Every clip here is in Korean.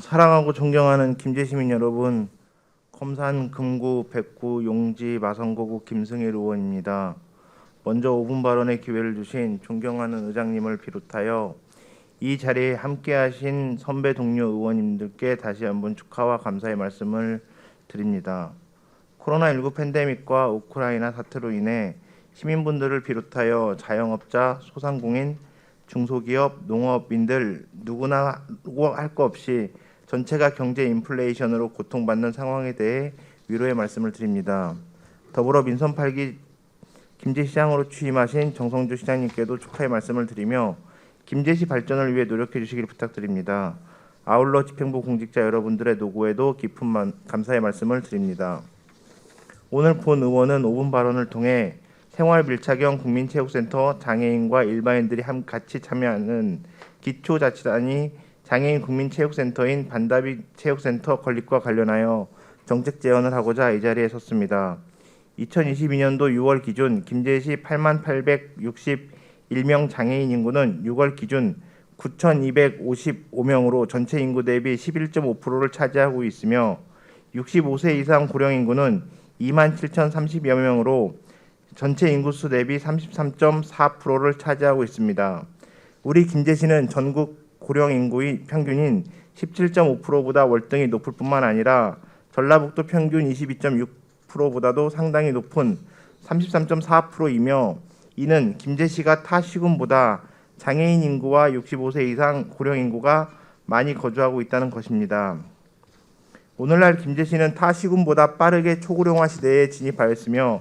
사랑하고 존경하는 김제 시민 여러분, 검산 금구 백구 용지 마성거구 김승일 의원입니다. 먼저 5분 발언의 기회를 주신 존경하는 의장님을 비롯하여 이 자리에 함께하신 선배 동료 의원님들께 다시 한번 축하와 감사의 말씀을 드립니다. 코로나19 팬데믹과 우크라이나 사태로 인해 시민분들을 비롯하여 자영업자, 소상공인, 중소기업, 농업인들 누구나 할거 없이 전체가 경제 인플레이션으로 고통받는 상황에 대해 위로의 말씀을 드립니다. 더불어 민선 8기 김제시장으로 취임하신 정성주 시장님께도 축하의 말씀을 드리며 김제시 발전을 위해 노력해 주시길 부탁드립니다. 아울러 집행부 공직자 여러분들의 노고에도 깊은 만- 감사의 말씀을 드립니다. 오늘 본 의원은 5분 발언을 통해 생활 밀착형 국민체육센터 장애인과 일반인들이 함 같이 참여하는 기초자치단이 장애인 국민체육센터인 반다비 체육센터 건립과 관련하여 정책 제언을 하고자 이 자리에 섰습니다. 2022년도 6월 기준 김제시 8만 861명 장애인 인구는 6월 기준 9,255명으로 전체 인구 대비 11.5%를 차지하고 있으며 65세 이상 고령 인구는 2만 7,030여 명으로 전체 인구수 대비 33.4%를 차지하고 있습니다. 우리 김제시는 전국 고령 인구의 평균인 17.5%보다 월등히 높을 뿐만 아니라 전라북도 평균 22.6%보다도 상당히 높은 33.4%이며 이는 김제시가 타 시군보다 장애인 인구와 65세 이상 고령 인구가 많이 거주하고 있다는 것입니다. 오늘날 김제시는 타 시군보다 빠르게 초고령화 시대에 진입하였으며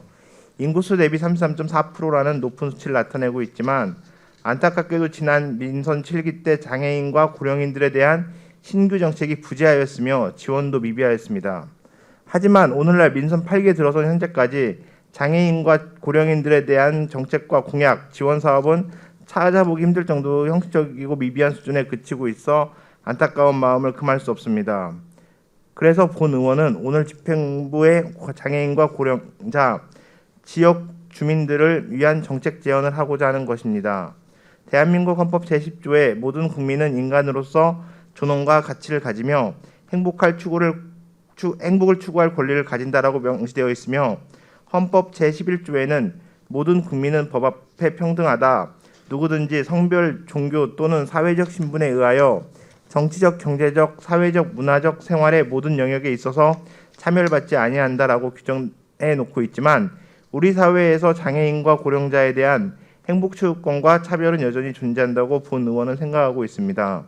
인구수 대비 33.4%라는 높은 수치를 나타내고 있지만 안타깝게도 지난 민선 7기 때 장애인과 고령인들에 대한 신규 정책이 부재하였으며 지원도 미비하였습니다. 하지만 오늘날 민선 8기에 들어선 현재까지 장애인과 고령인들에 대한 정책과 공약, 지원 사업은 찾아보기 힘들 정도로 형식적이고 미비한 수준에 그치고 있어 안타까운 마음을 금할 수 없습니다. 그래서 본 의원은 오늘 집행부의 장애인과 고령자 지역 주민들을 위한 정책 제언을 하고자 하는 것입니다. 대한민국 헌법 제10조에 모든 국민은 인간으로서 존엄과 가치를 가지며 행복할 추구를 추, 행복을 추구할 권리를 가진다라고 명시되어 있으며 헌법 제11조에는 모든 국민은 법 앞에 평등하다. 누구든지 성별, 종교 또는 사회적 신분에 의하여 정치적, 경제적, 사회적, 문화적 생활의 모든 영역에 있어서 참여를 받지 아니한다라고 규정해 놓고 있지만 우리 사회에서 장애인과 고령자에 대한 행복 추구권과 차별은 여전히 존재한다고 본 의원은 생각하고 있습니다.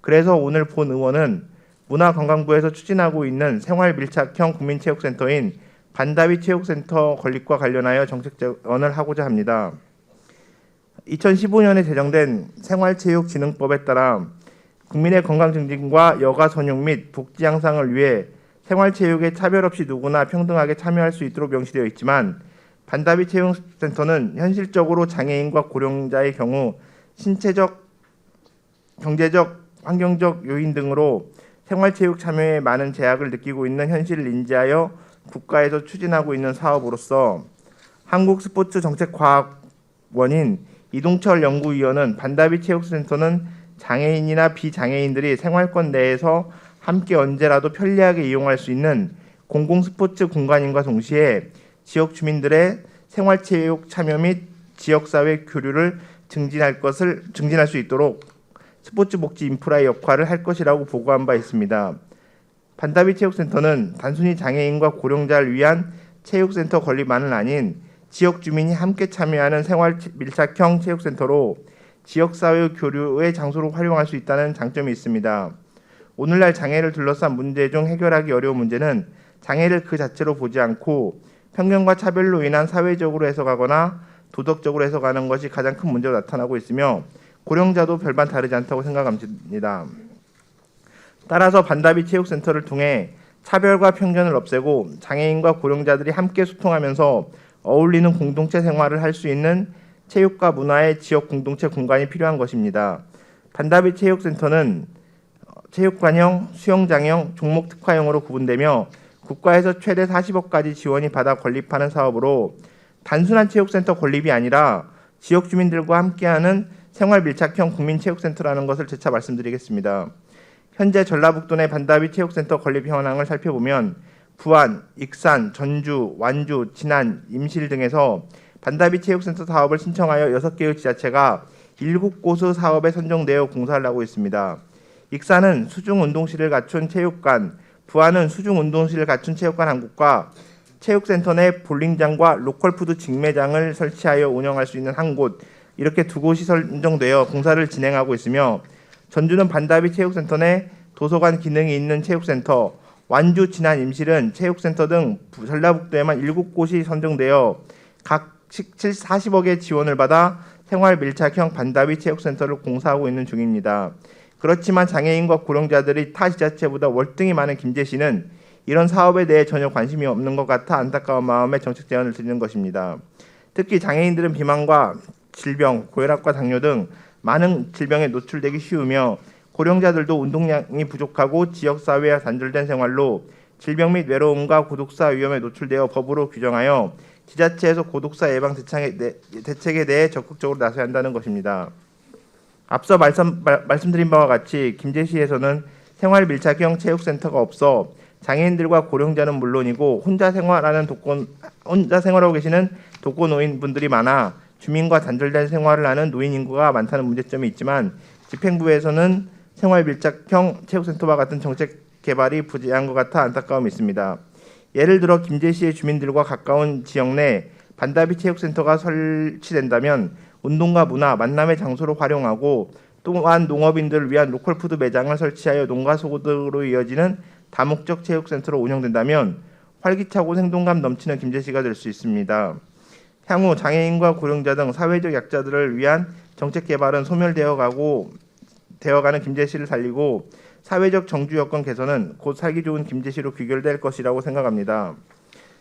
그래서 오늘 본 의원은 문화관광부에서 추진하고 있는 생활 밀착형 국민체육센터인 반다비 체육센터 건립과 관련하여 정책 제언을 하고자 합니다. 2015년에 제정된 생활체육진흥법에 따라 국민의 건강 증진과 여가 선용 및 복지 향상을 위해 생활체육에 차별 없이 누구나 평등하게 참여할 수 있도록 명시되어 있지만 반다비 체육센터는 현실적으로 장애인과 고령자의 경우 신체적, 경제적, 환경적 요인 등으로 생활체육 참여에 많은 제약을 느끼고 있는 현실을 인지하여 국가에서 추진하고 있는 사업으로서 한국스포츠정책과학원인 이동철 연구위원은 반다비 체육센터는 장애인이나 비장애인들이 생활권 내에서 함께 언제라도 편리하게 이용할 수 있는 공공 스포츠 공간인과 동시에 지역 주민들의 생활체육 참여 및 지역사회 교류를 증진할 것을 증진할 수 있도록 스포츠 복지 인프라의 역할을 할 것이라고 보고한 바 있습니다. 반다비 체육센터는 단순히 장애인과 고령자를 위한 체육센터 건립만은 아닌 지역 주민이 함께 참여하는 생활 밀착형 체육센터로 지역사회 교류의 장소로 활용할 수 있다는 장점이 있습니다. 오늘날 장애를 둘러싼 문제 중 해결하기 어려운 문제는 장애를 그 자체로 보지 않고 편견과 차별로 인한 사회적으로 해석하거나 도덕적으로 해석하는 것이 가장 큰 문제로 나타나고 있으며 고령자도 별반 다르지 않다고 생각합니다. 따라서 반다비 체육센터를 통해 차별과 편견을 없애고 장애인과 고령자들이 함께 소통하면서 어울리는 공동체 생활을 할 수 있는 체육과 문화의 지역 공동체 공간이 필요한 것입니다. 반다비 체육센터는 체육관형, 수영장형, 종목 특화형으로 구분되며 국가에서 최대 40억까지 지원이 받아 건립하는 사업으로 단순한 체육센터 건립이 아니라 지역 주민들과 함께하는 생활 밀착형 국민체육센터라는 것을 재차 말씀드리겠습니다. 현재 전라북도 내 반다비 체육센터 건립 현황을 살펴보면 부안, 익산, 전주, 완주, 진안, 임실 등에서 반다비 체육센터 사업을 신청하여 6개의 지자체가 7곳의 사업에 선정되어 공사를 하고 있습니다. 익산은 수중 운동실을 갖춘 체육관, 부안은 수중 운동실을 갖춘 체육관 한 곳과 체육센터 내 볼링장과 로컬푸드 직매장을 설치하여 운영할 수 있는 한 곳, 이렇게 두 곳이 선정되어 공사를 진행하고 있으며 전주는 반다비 체육센터 내 도서관 기능이 있는 체육센터, 완주, 진안, 임실은 체육센터 등 부- 전라북도에만 7곳이 선정되어 각씩 40억의 지원을 받아 생활 밀착형 반다비 체육센터를 공사하고 있는 중입니다. 그렇지만 장애인과 고령자들이 타 지자체보다 월등히 많은 김제시는 이런 사업에 대해 전혀 관심이 없는 것 같아 안타까운 마음에 정책 제안을 드리는 것입니다. 특히 장애인들은 비만과 질병, 고혈압과 당뇨 등 많은 질병에 노출되기 쉬우며 고령자들도 운동량이 부족하고 지역사회와 단절된 생활로 질병 및 외로움과 고독사 위험에 노출되어 법으로 규정하여 지자체에서 고독사 예방 대책에, 대해 적극적으로 나서야 한다는 것입니다. 앞서 말씀, 말, 말씀드린 바와 같이 김제시에서는 생활 밀착형 체육센터가 없어 장애인들과 고령자는 물론이고 혼자 생활하는 독거 혼자 생활하고 계시는 독거 노인분들이 많아 주민과 단절된 생활을 하는 노인 인구가 많다는 문제점이 있지만 집행부에서는 생활 밀착형 체육센터와 같은 정책 개발이 부재한 것 같아 안타까움이 있습니다. 예를 들어 김제시의 주민들과 가까운 지역 내 반다비 체육센터가 설치된다면 운동과 문화, 만남의 장소로 활용하고 또한 농업인들을 위한 로컬 푸드 매장을 설치하여 농가 소득으로 이어지는 다목적 체육센터로 운영된다면 활기차고 생동감 넘치는 김제시가 될 수 있습니다. 향후 장애인과 고령자 등 사회적 약자들을 위한 정책 개발은 소멸되어 가고 되어가는 김제시를 살리고 사회적 정주 여건 개선은 곧 살기 좋은 김제시로 귀결될 것이라고 생각합니다.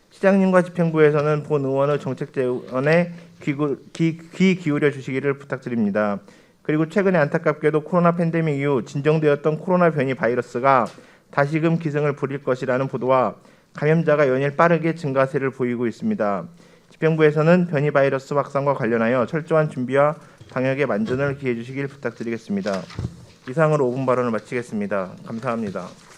시장님과 집행부에서는 본 의원의 정책 제언에 귀, 귀, 귀 기울여 주시기를 부탁드립니다. 그리고 최근에 안타깝게도 코로나 팬데믹 이후 진정되었던 코로나 변이 바이러스가 다시금 기승을 부릴 것이라는 보도와 감염자가 연일 빠르게 증가세를 보이고 있습니다. 집행부에서는 변이 바이러스 확산과 관련하여 철저한 준비와 방역에 만전을 기해 주시길 부탁드리겠습니다. 이상으로 5분 발언을 마치겠습니다. 감사합니다.